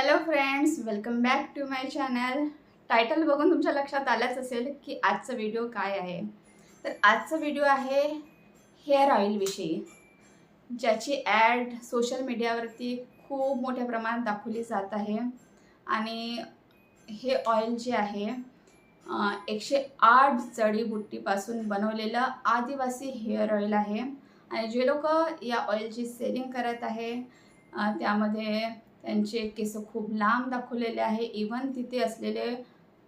Hello friends welcome back to my channel title बघून तुमच्या लक्षात आलंच असेल की आजचा व्हिडिओ काय आहे. तर आजचा व्हिडिओ आहे हेअर ऑइलविषयी ज्याची ॲड सोशल मीडियावरती खूप मोठ्या प्रमाणात दाखवली जात आहे. आणि हे ऑइल जे आहे एकशे आठ जडीबुट्टीपासून बनवलेलं आदिवासी हेअर ऑइल आहे. आणि जे लोक या ऑइलची सेलिंग करत आहे त्यामध्ये त्यांचे केस खूप लांब दाखवलेले आहे. इवन तिथे असलेले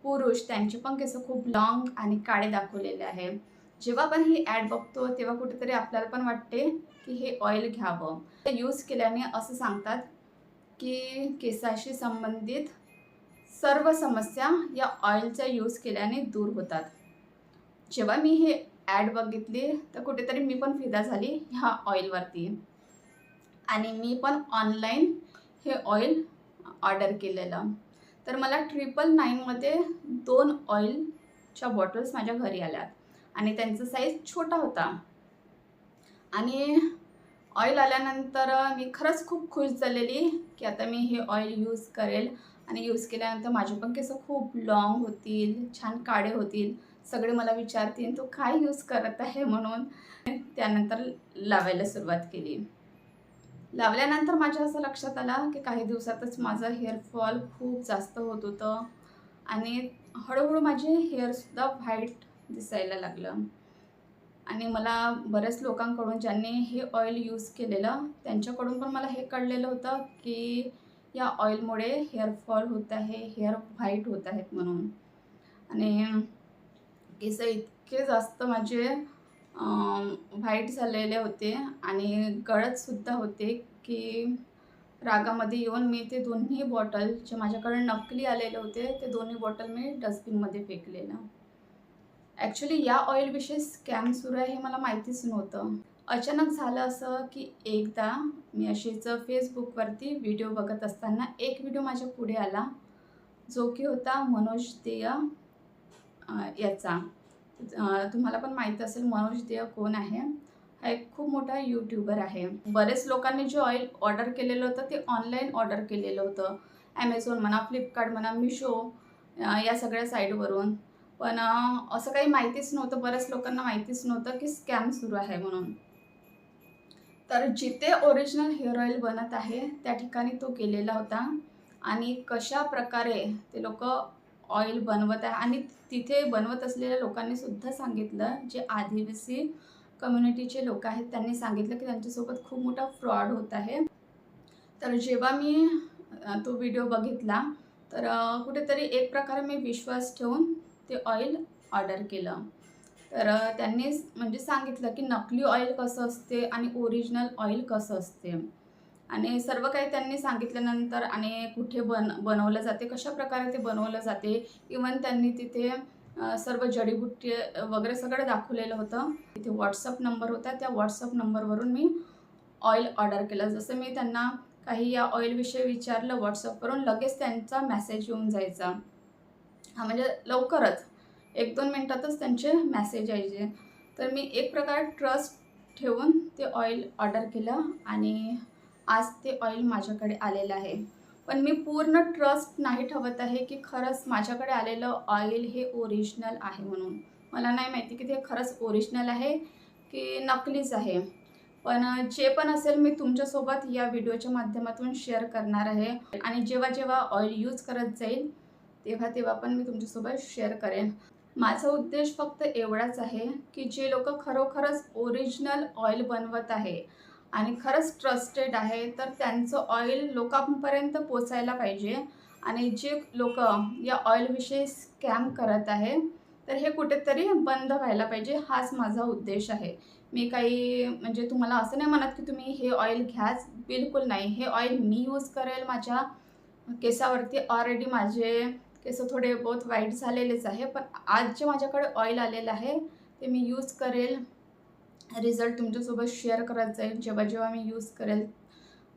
पुरुष त्यांचे पण केस खूप लॉंग आणि काळे दाखवलेले आहे. जेव्हा पण ही ॲड बघतो तेव्हा कुठेतरी आपल्याला पण वाटते की हे ऑइल घ्यावं. ते यूज केल्याने असं सांगतात की केसाशी संबंधित सर्व समस्या या ऑइलचा यूज केल्याने दूर होतात. जेव्हा मी हे ॲड बघितली तर कुठेतरी मी पण फिदा झाली ह्या ऑइलवरती आणि मी पण ऑनलाईन हे ऑइल ऑर्डर केलेलं. तर मला ट्रिपल नाईनमध्ये दोन ऑइलच्या बॉटल्स माझ्या घरी आल्यात आणि त्यांचा साईज छोटा होता. आणि ऑइल आल्यानंतर मी खरंच खूप खुश झालेली की आता मी हे ऑइल यूज करेल. आणि यूज केल्यानंतर माझे पण केस खूप लॉंग होतील छान काळे होतील. सगळे मला विचारतील तू काय यूज करत आहे? म्हणून त्यानंतर लावायला सुरुवात केली. लावल्यानंतर माझ्या असं लक्षात आलं की काही दिवसातच माझं हेअरफॉल खूप जास्त होत होतं. आणि हळूहळू माझे हेअरसुद्धा व्हाईट दिसायला लागलं. आणि मला बऱ्याच लोकांकडून ज्यांनी हे ऑइल यूज केलेलं त्यांच्याकडून पण मला हे कळलेलं होतं की या ऑइलमुळे हेअरफॉल होत आहे हेअर व्हाईट होत आहेत म्हणून. आणि केस इतके जास्त माझे व्हाईट झालेले होते आणि गळतसुद्धा होते की रागामध्ये येऊन मी ते दोन्ही बॉटल जे माझ्याकडे नकली आलेले होते ते दोन्ही बॉटल मी डस्टबिनमध्ये फेकलेलं. ॲक्च्युली या ऑइलविषयी स्कॅम सुरू आहे हे मला माहितीच नव्हतं. अचानक झालं असं की एकदा मी अशीच फेसबुकवरती व्हिडिओ बघत असताना एक व्हिडिओ माझ्या पुढे आला. जो की होता मनोज देय याचा. तुम्हाला पण माहीत असेल मनोज देय कोण आहे? हा एक खूप मोठा यूट्यूबर आहे. बरेच लोकांनी जे ऑइल ऑर्डर केलेलं होतं ते ऑनलाईन ऑर्डर केलेलं होतं. ॲमेझॉन म्हणा फ्लिपकार्ट म्हणा मिशो या सगळ्या साईटवरून पण असं काही माहितीच नव्हतं बऱ्याच लोकांना माहितीच नव्हतं की स्कॅम सुरू आहे म्हणून. तर जिथे ओरिजिनल हेअर ऑइल बनत आहे त्या ठिकाणी तो केलेला होता. आणि कशा प्रकारे ते लोक ऑइल बनवत आहे. आणि तिथे बनवत असलेल्या लोकांनी सुद्धा सांगितलं जे आदिवासी कम्युनिटीचे लोक आहेत त्यांनी सांगितलं की त्यांच्यासोबत खूप मोठा फ्रॉड होत आहे. तर जेव्हा मी तो व्हिडिओ बघितला तर कुठेतरी एक प्रकारे मी विश्वास ठेवून ते ऑइल ऑर्डर केलं. तर त्यांनी म्हणजे सांगितलं की नकली ऑइल कसं असते आणि ओरिजिनल ऑइल कसं असते. आणि सर्व काही त्यांनी सांगितल्यानंतर आणि कुठे बन बनवलं जाते कशा प्रकारे ते बनवलं जाते इवन त्यांनी तिथे सर्व जडीबुट्टी वगैरे सगळं दाखवलेलं होतं. तिथे व्हॉट्सअप नंबर होता त्या व्हॉट्सअप नंबरवरून मी ऑइल ऑर्डर केलं. जसं मी त्यांना काही या ऑइलविषयी विचारलं व्हॉट्सअपवरून लगेच त्यांचा मेसेज येऊन जायचा. हा म्हणजे लवकरच. एक दोन मिनटातच त्यांचे मॅसेज यायचे. तर मी एक प्रकारे ट्रस्ट ठेवून ते ऑइल ऑर्डर केलं आणि आज ते ऑइल माझ्याकडे आलेलं आहे. पण मी पूर्ण ट्रस्ट नाही ठेवत आहे की खरंच माझ्याकडे आलेलं ऑइल हे ओरिजिनल आहे म्हणून. मला नाही माहिती की ते खरंच ओरिजिनल आहे की नकलीच आहे. पण जे पण असेल मी तुमच्यासोबत या व्हिडिओच्या माध्यमातून शेअर करणार आहे. आणि जेव्हा जेव्हा ऑइल यूज करत जाईल तेव्हा तेव्हा पण मी तुमच्यासोबत शेअर करेन. माझा उद्देश फक्त एवढाच आहे की जे लोक खरोखरच ओरिजिनल ऑइल बनवत आहे आणि खरंच ट्रस्टेड आहे तर त्यांचं ऑइल लोकांपर्यंत पोचायला पाहिजे. आणि जे लोक या ऑइलविषयी स्कॅम करत आहे तर हे कुठेतरी बंद व्हायला पाहिजे हाच माझा उद्देश आहे. मी काही म्हणजे तुम्हाला असं नाही म्हणत की तुम्ही हे ऑइल घ्याच बिलकुल नाही. हे ऑइल मी यूज करेल माझ्या केसावरती. ऑलरेडी माझे केस थोडे बहुत वाईट झालेलेच आहे पण आज जे माझ्याकडे ऑइल आलेलं आहे ते मी यूज करेल. रिझल्ट तुमच्यासोबत शेअर करत जाईल जेव्हा जेव्हा मी यूज करेल.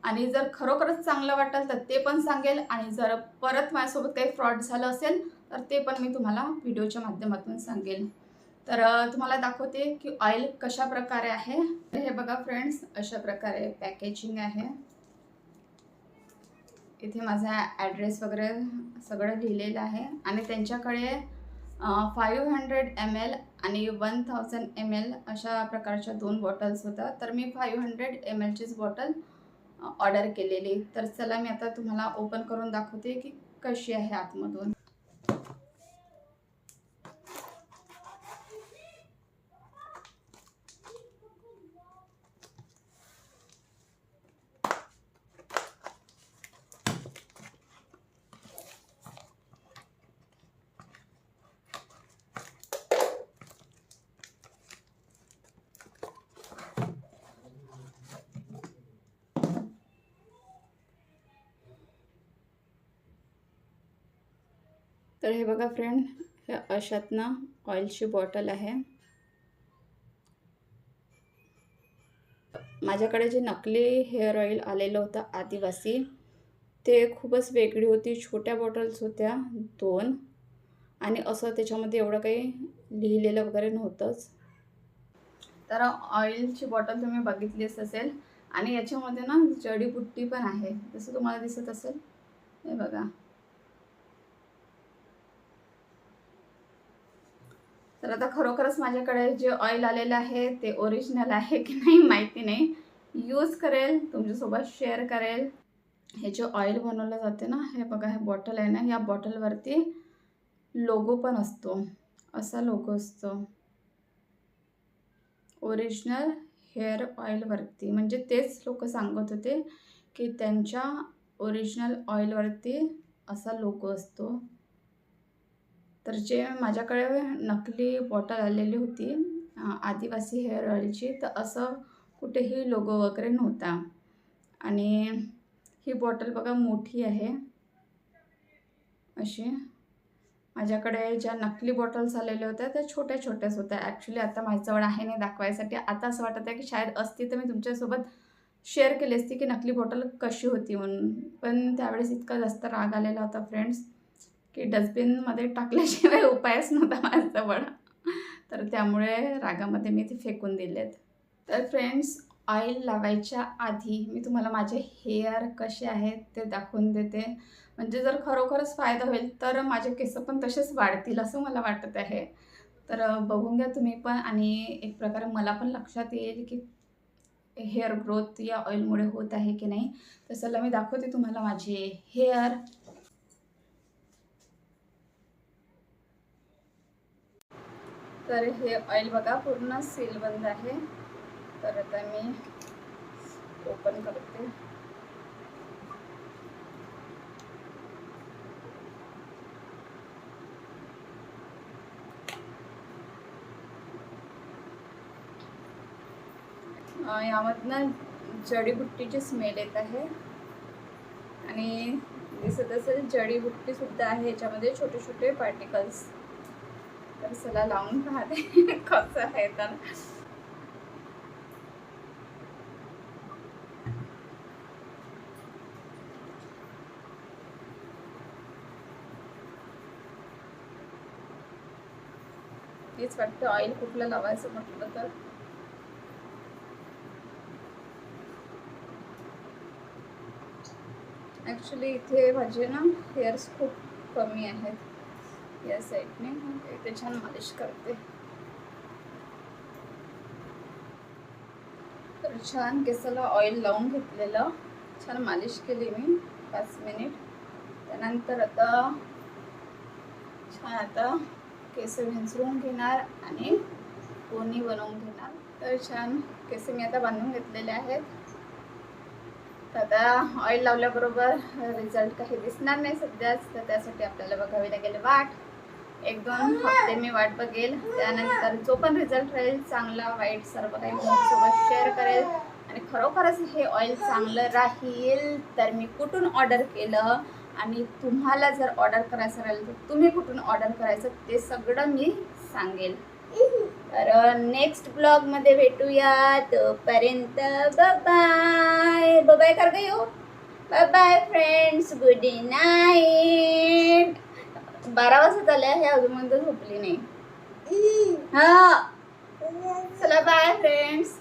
आणि जर खरोखरच चांगलं वाटेल तर ते पण सांगेल आणि जर परत माझ्यासोबत काही फ्रॉड झालं असेल तर ते पण मी तुम्हाला व्हिडिओच्या माध्यमातून सांगेल. तर तुम्हाला दाखवते की ऑइल कशा प्रकारे आहे हे बघा फ्रेंड्स अशा प्रकारे पॅकेजिंग आहे. इथे माझा ॲड्रेस वगैरे सगळं लिहिलेलं आहे. आणि त्यांच्याकडे फाईव्ह हंड्रेड एम एल आणि वन थाउजंड एम एल अशा प्रकारच्या दोन बॉटल्स होत्या. तर मी फाईव्ह हंड्रेड एम एलचीच बॉटल ऑर्डर केलेली. तर चला मी आता तुम्हाला ओपन करून दाखवते की कशी आहे आतमधून. तर हे बघा फ्रेंड हे अशातनं ऑइलची बॉटल आहे. माझ्याकडे जे नकली हेअर ऑइल आलेलं होतं आदिवासी ते खूपच वेगळी होती छोट्या बॉटल्स होत्या दोन. आणि असं त्याच्यामध्ये एवढं काही लिहिलेलं वगैरे नव्हतंच. तर ऑइलची बॉटल तुम्ही बघितलीच असेल. आणि याच्यामध्ये ना जडीबुट्टी पण आहे. जसं तुम्हाला दिसत असेल. हे बघा. तर आता खरोखरच माझ्याकडे जे ऑइल आलेलं आहे ते ओरिजिनल आहे की नाही माहिती नाही. यूज करेल तुमच्यासोबत शेअर करेल. हे जे ऑइल बनवलं जाते ना हे बघा हे बॉटल आहे ना या बॉटलवरती लोगो पण असतो. असा लोगो असतो. ओरिजिनल हेअर ऑइलवरती म्हणजे तेच लोक सांगत होते की त्यांच्या ओरिजिनल ऑइलवरती असा लोगो असतो. तर जे माझ्याकडे नकली बॉटल आलेली होती आदिवासी हेअर ऑईलची तर असं कुठेही लोगो वगैरे नव्हता. आणि ही बॉटल बघा मोठी आहे. अशी. माझ्याकडे ज्या नकली बॉटल्स आलेल्या होत्या त्या छोट्या छोट्याच होत्या. ॲक्च्युली आता माझ्याजवळ आहे नाही दाखवायसाठी. आता असं वाटत आहे की शायद असती तर मी तुमच्यासोबत शेअर केली असती की नकली बॉटल कशी होती म्हणून. पण त्यावेळेस इतका जास्त राग आलेला होता फ्रेंड्स की डस्टबिनमध्ये टाकल्याशिवाय उपायच नव्हता माझ्याजवळ. तर त्यामुळे रागामध्ये मी ते फेकून दिलेत. तर फ्रेंड्स ऑइल लावायच्या आधी मी तुम्हाला माझे हेअर कसे आहेत ते दाखवून देते. म्हणजे जर खरोखरच फायदा होईल तर माझे केस पण तसेच वाढतील असं मला वाटत आहे. तर बघून घ्या तुम्ही पण आणि एक प्रकारे मला पण लक्षात येईल की हेअर ग्रोथ या ऑइलमुळे होत आहे की नाही. तर चला मी दाखवते तुम्हाला माझे हेअर तर हे ऑइल बघा पूर्ण सील बंद आहे. तर आता मी ओपन करते. यामधनं जडीबुट्टीची स्मेल येत आहे. आणि दिसत असेल जडीबुट्टी सुद्धा आहे याच्यामध्ये छोटे छोटे पार्टिकल्स तर चला लावून पाहते. कसं आहे तर. तेच वाटतं ऑइल कुठलं लावायचं म्हटलं तर. ॲक्च्युली इथे माझे ना हेअर्स खूप कमी आहेत. या साईडने मग इथे छान मालिश करते. तर छान केसाला ऑइल लावून घेतलेलं. छान मालिश केली मी पाच मिनिट. त्यानंतर आता छान आता केस विंचरून घेणार आणि कोणी बनवून घेणार. तर छान केस मी आता बांधून घेतलेले आहेत. तर आता ऑइल लावल्याबरोबर रिझल्ट काही दिसणार नाही सध्याच. तर त्यासाठी आपल्याला बघावी लागेल वाट. एक दोन हफ्ते मी वाट बघेल. त्यानंतर जो पण रिझल्ट राहील चांगला वाईट सर्व काही सोबत शेअर करेल. आणि खरोखरच हे ऑइल चांगलं राहील तर मी कुठून ऑर्डर केलं? आणि तुम्हाला जर ऑर्डर करायचं राहील तर तुम्ही कुठून ऑर्डर करायचं? ते सगळं मी सांगेल. तर नेक्स्ट ब्लॉगमध्ये भेटूया. तोपर्यंत बाय बाय कर गं बाय फ्रेंड्स गुड नाईट बारा वाजता आल्या हे अजूनपर्यंत झोपली नाही. हा. चला बाय फ्रेंड्स